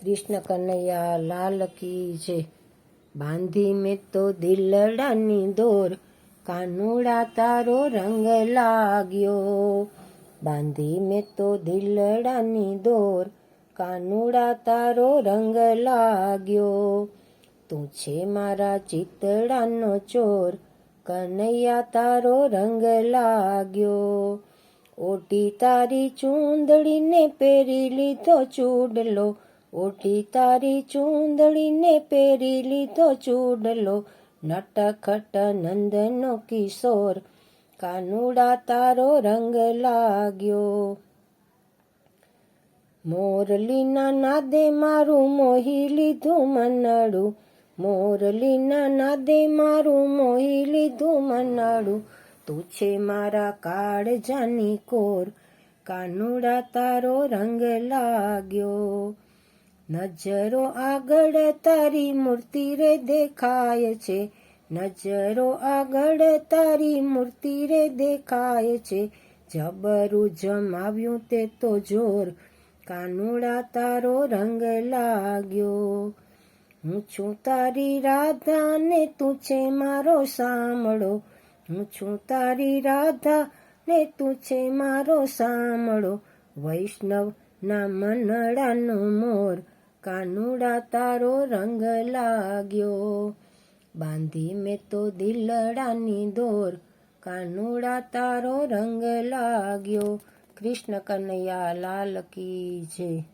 કૃષ્ણ કનૈયા લાલ કી છે બાંધી મેં તો દિલડાની દોર, કાનુડા તારો રંગ લાગ્યો. બાંધી મેં તો દિલડાની દોર, કાનુડા તારો રંગ લાગ્યો. તું છે મારા ચિતડાનો ચોર, કનૈયા તારો રંગ લાગ્યો. ઓટી તારી ચૂંદડીને પહેરી લીધો ચૂડલો ઓટી તારી ચૂંદડીને પહેરી લીધો ચૂડલો, નટખટ નંદનો કિશોર, કાનુડા તારો રંગ લાગ્યો. મોરલીના નાદે મારું મોહી લીધું મનડું, મોરલીના નાદે મારું મોહી લીધું મનડું, તું છે મારા કાળજાની કોર, કાનુડા તારો રંગ લાગ્યો. નજરો આગળ તારી મૂર્તિ રે દેખાય છે. નજરો આગળ તારી મૂર્તિ રે દેખાય છે. જબરું જમાવ્યું તે તો જોર, કાનુડા તારો રંગ લાગ્યો. હું છું તારી રાધા ને તું છે મારો સાંભળો. હું છું તારી રાધા ને તું છે મારો સાંભળો. વૈષ્ણવ ના મનડાનો મોર કાનુડા તારો રંગ લાગ્યો. બાંધી મેં તો દિલડાની દોર. કાનુડા તારો રંગ લાગ્યો. કૃષ્ણ કનૈયા લાલ કી જય.